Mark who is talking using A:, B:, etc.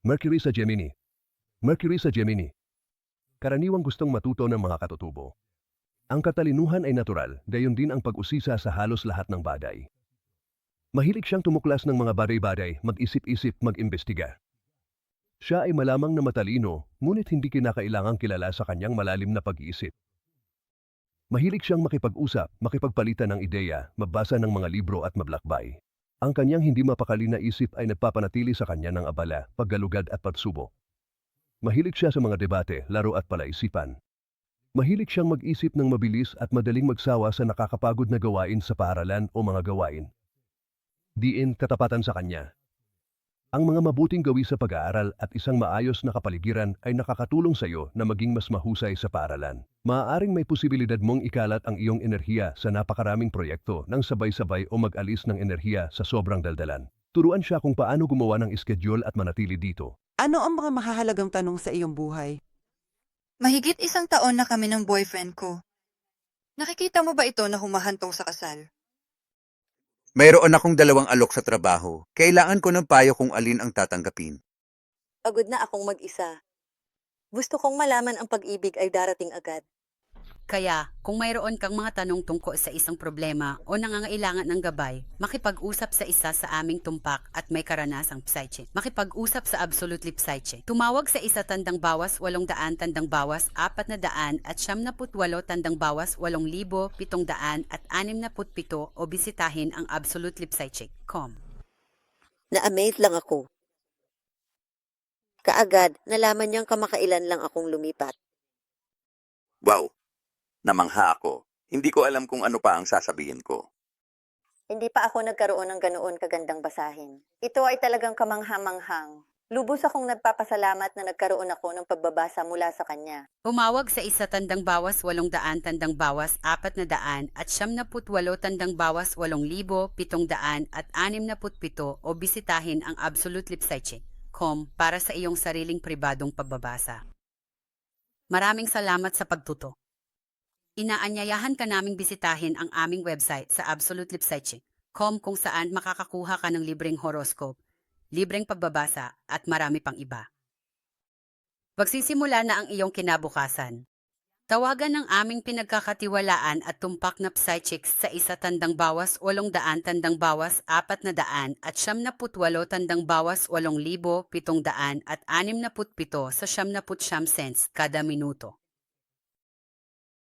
A: Mercury sa Gemini. Mercury sa Gemini. Karaniwang gustong matuto ng mga katutubo. Ang katalinuhan ay natural, gayon din ang pag-usisa sa halos lahat ng bagay. Mahilig siyang tumuklas ng mga bagay-bagay, mag-isip-isip, mag-imbestiga. Siya ay malamang na matalino, ngunit hindi kinakailangang kilala sa kanyang malalim na pag-iisip. Mahilig siyang makipag-usap, makipagpalitan ng ideya, mabasa ng mga libro at maglakbay. Ang kanyang hindi mapakali na isip ay nagpapanatili sa kanya ng abala, paggalugad at pagsubok. Mahilig siya sa mga debate, laro at palaisipan. Mahilig siyang mag-isip ng mabilis at madaling magsawa sa nakakapagod na gawain sa paaralan o mga gawain. Diin katapatan sa kanya. Ang mga mabuting gawi sa pag-aaral at isang maayos na kapaligiran ay nakakatulong sa iyo na maging mas mahusay sa paaralan. Maaaring may posibilidad mong ikalat ang iyong enerhiya sa napakaraming proyekto nang sabay-sabay o mag-alis ng enerhiya sa sobrang daldalan. Turuan siya kung paano gumawa ng schedule at manatili dito.
B: Ano ang mga mahahalagang tanong sa iyong buhay?
C: Mahigit isang taon na kami ng boyfriend ko. Nakikita mo ba ito na humahantong sa kasal?
D: Mayroon akong dalawang alok sa trabaho. Kailangan ko ng payo kung alin ang tatanggapin.
E: Pagod na akong mag-isa. Gusto kong malaman ang pag-ibig ay darating agad.
F: Kaya, kung mayroon kang mga tanong tungkol sa isang problema o nangangailangan ng gabay, makipag-usap sa isa sa aming tumpak at may karanasang psyche. Makipag-usap sa Absolutely Psyche. Tumawag sa isa tandang bawas, walong daan tandang bawas, apat na daan at siyam na putwalo tandang bawas, walong libo, pitong daan at anim na putpito o bisitahin ang absolutelypsychic.com.
E: Na-amaze lang ako. Kaagad, nalaman niyang kamakailan lang akong lumipat.
D: Wow! Namangha ako. Hindi ko alam kung ano pa ang sasabihin ko.
E: Hindi pa ako nagkaroon ng ganoon kagandang basahin. Ito ay talagang kamanghamanghang. Lubos akong nagpapasalamat na nagkaroon ako ng pagbabasa mula sa kanya.
F: Umawag sa isa tandang bawas, walong daan tandang bawas, apat na daan at siyam na putwalo tandang bawas, walong libo, pitong daan at anim na putpito o bisitahin ang absolutelypsychic.com para sa iyong sariling pribadong pagbabasa. Maraming salamat sa pagtuto. Inaanyayahan ka naming bisitahin ang aming website sa absolutelypsychic.com kung saan makakakuha ka ng libreng horoscope, libreng pagbabasa at marami pang iba. Magsisimula na ang iyong kinabukasan. Tawagan ng aming pinagkakatiwalaan at tumpak na psychics sa isa tandang bawas, walong daan tandang bawas, apat na daan at siyam na putwalo tandang bawas, walong libo, pitong daan at anim na putpito sa siyam na putsyam cents kada minuto.